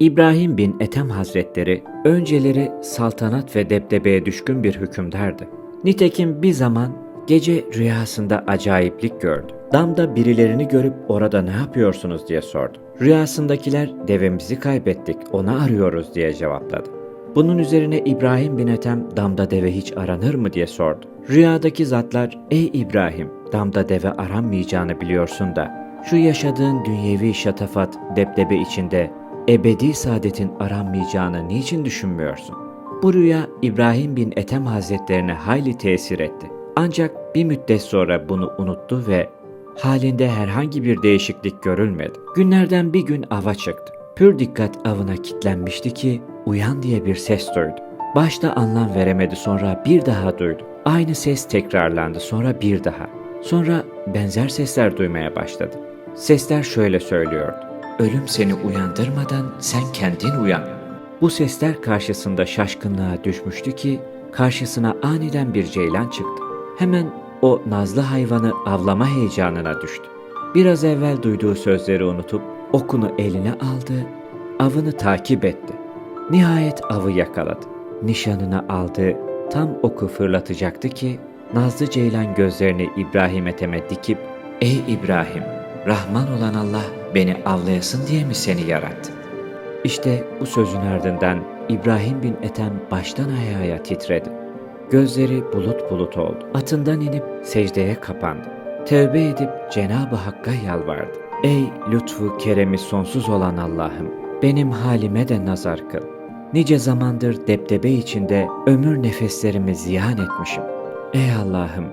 İbrahim bin Ethem Hazretleri önceleri saltanat ve debdebeye düşkün bir hükümdardı. Nitekim bir zaman gece rüyasında acayiplik gördü. Damda birilerini görüp orada ne yapıyorsunuz diye sordu. Rüyasındakiler devemizi kaybettik onu arıyoruz diye cevapladı. Bunun üzerine İbrahim bin Ethem damda deve hiç aranır mı diye sordu. Rüyadaki zatlar ey İbrahim damda deve aranmayacağını biliyorsun da şu yaşadığın dünyevi şatafat debdebe içinde ebedi saadetin aranmayacağını niçin düşünmüyorsun? Bu rüya İbrahim bin Ethem Hazretlerine hayli tesir etti. Ancak bir müddet sonra bunu unuttu ve halinde herhangi bir değişiklik görülmedi. Günlerden bir gün ava çıktı. Pür dikkat avına kitlenmişti ki uyan diye bir ses duydu. Başta anlam veremedi sonra bir daha duydu. Aynı ses tekrarlandı sonra bir daha. Sonra benzer sesler duymaya başladı. Sesler şöyle söylüyordu. Ölüm seni uyandırmadan sen kendin uyan. Bu sesler karşısında şaşkınlığa düşmüştü ki karşısına aniden bir ceylan çıktı. Hemen o nazlı hayvanı avlama heyecanına düştü. Biraz evvel duyduğu sözleri unutup okunu eline aldı, avını takip etti. Nihayet avı yakaladı. Nişanını aldı, tam oku fırlatacaktı ki Nazlı Ceylan gözlerini İbrahim Ethem'e dikip ''Ey İbrahim, Rahman olan Allah beni avlayasın diye mi seni yarattı?'' İşte bu sözün ardından İbrahim bin Ethem baştan ayağa titredi. Gözleri bulut bulut oldu. Atından inip secdeye kapandı. Tevbe edip Cenab-ı Hakk'a yalvardı. Ey lütfu keremi sonsuz olan Allah'ım, benim halime de nazar kıl. Nice zamandır depdebe içinde ömür nefeslerimi ziyan etmişim. Ey Allah'ım,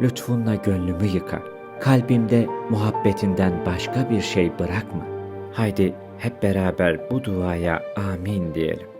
lütfunla gönlümü yıka. Kalbimde muhabbetinden başka bir şey bırakma. Haydi hep beraber bu duaya amin diyelim.